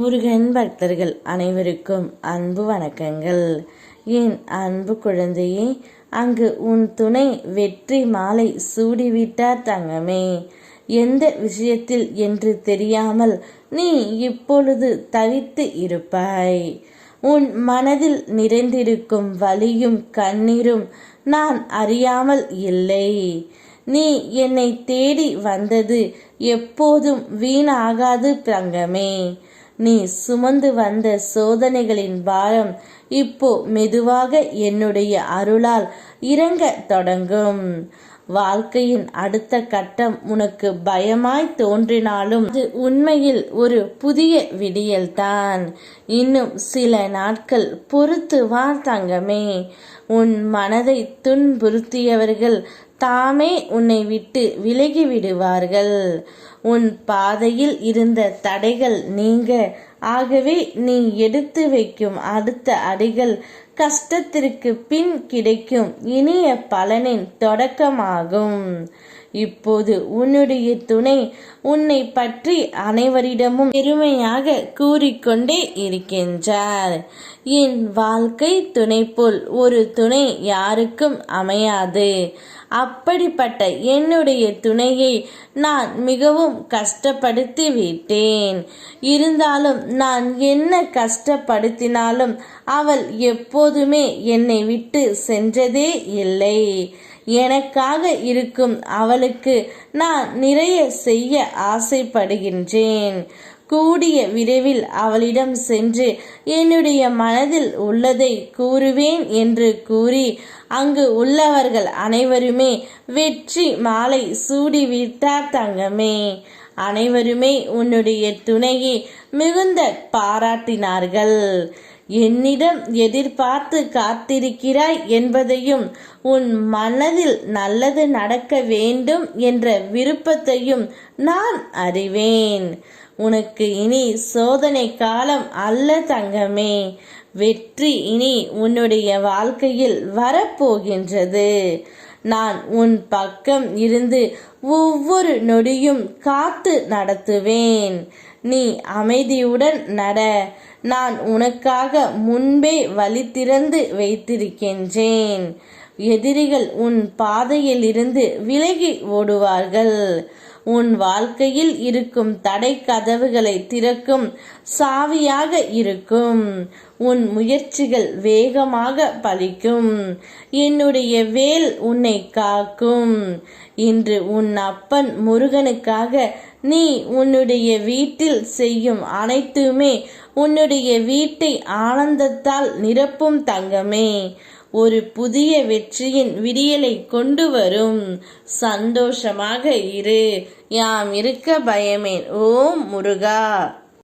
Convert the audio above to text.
முருகன் பக்தர்கள் அனைவருக்கும் அன்பு வணக்கங்கள். என் அன்பு குழந்தையே அங்கு உன் துணை வெற்றி மாலை சூடிவிட்டார் தங்கமே. எந்த விஷயத்தில் என்று தெரியாமல் நீ இப்பொழுது தவித்து இருப்பாய். உன் மனதில் நிறைந்திருக்கும் வலியும் கண்ணீரும் நான் அறியாமல் இல்லை. நீ என்னை தேடி வந்தது எப்போதும் வீணாகாது தங்கமே. நீ சுமந்து வந்த சோதனைகளின் பாரம் இப்போ மெதுவாக என்னுடைய அருளால் இறங்க தொடங்கும். வாழ்க்கையின் அடுத்த கட்டம் உனக்கு பயமாய் தோன்றினாலும் அது உண்மையில் ஒரு புதிய விடியல்தான். இன்னும் சில நாட்கள் பொறுத்து வா தங்கமே. உன் மனதை துன்புறுத்தியவர்கள் தாமே உன்னை விட்டு விலகி விடுவார்கள். உன் பாதையில் இருந்த தடைகள் நீங்க ஆகவே நீ எடுத்து வைக்கும் அடுத்த அடிகள் கஷ்டத்திற்கு பின் கிடைக்கும். இனிய பலனின் தொடக்கமாகும். இப்போது உன்னுடைய துணை உன்னை பற்றி அனைவரிடமும் பெருமையாக கூறிக்கொண்டே இருக்கின்றார். என் வாழ்க்கை துணை போல் ஒரு துணை யாருக்கும் அமையாது. அப்படிப்பட்ட என்னுடைய துணையை நான் மிகவும் கஷ்டப்படுத்தி விட்டேன். இருந்தாலும் நான் என்ன கஷ்டப்படுத்தினாலும் அவள் எப்போதுமே என்னை விட்டு சென்றதே இல்லை. எனக்காக இருக்கும் அவளுக்கு நான் நிறைய செய்ய ஆசைப்படுகின்றேன். கூடிய விரைவில் அவளிடம் சென்று என்னுடைய மனதில் உள்ளதை கூறுவேன் என்று கூறி அங்கு உள்ளவர்கள் அனைவருமே வெற்றி மாலை சூடிவிட்டார் தங்கமே. அனைவருமே உன்னுடைய துணையை மிகுந்த பாராட்டினார்கள். என்னிடம் எதிர்பார்த்து காத்திருக்கிறாய் என்பதையும் உன் மனதில் நல்லது நடக்க வேண்டும் என்ற விருப்பத்தையும் நான் அறிவேன். உனக்கு இனி சோதனை காலம் அல்ல தங்கமே. வெற்றி இனி உன்னுடைய வாழ்க்கையில் வரப்போகின்றது. நான் உன் பக்கம் இருந்து ஒவ்வொரு நொடியும் காத்து நடத்துவேன். நீ அமைதியுடன் நட. நான் உனக்காக முன்பே வழி திறந்து வைத்திருக்கின்றேன். எதிரிகள் உன் பாதையிலிருந்து விலகி ஓடுவார்கள். உன் வாழ்க்கையில் இருக்கும் தடை கதவுகளை திறக்கும் சாவியாக இருக்கும். உன் முயற்சிகள் வேகமாக பலிக்கும். என்னுடைய வேல் உன்னை காக்கும். இன்று உன் அப்பன் முருகனுக்காக நீ உன்னுடைய வீட்டில் செய்யும் அனைத்துமே உன்னுடைய வீட்டை ஆனந்தத்தால் நிரப்பும் தங்கமே. ஒரு புதிய வெற்றியின் விடியலை கொண்டு வரும். சந்தோஷமாக இரு. யாம் இருக்க பயமேன். ஓம் முருகா.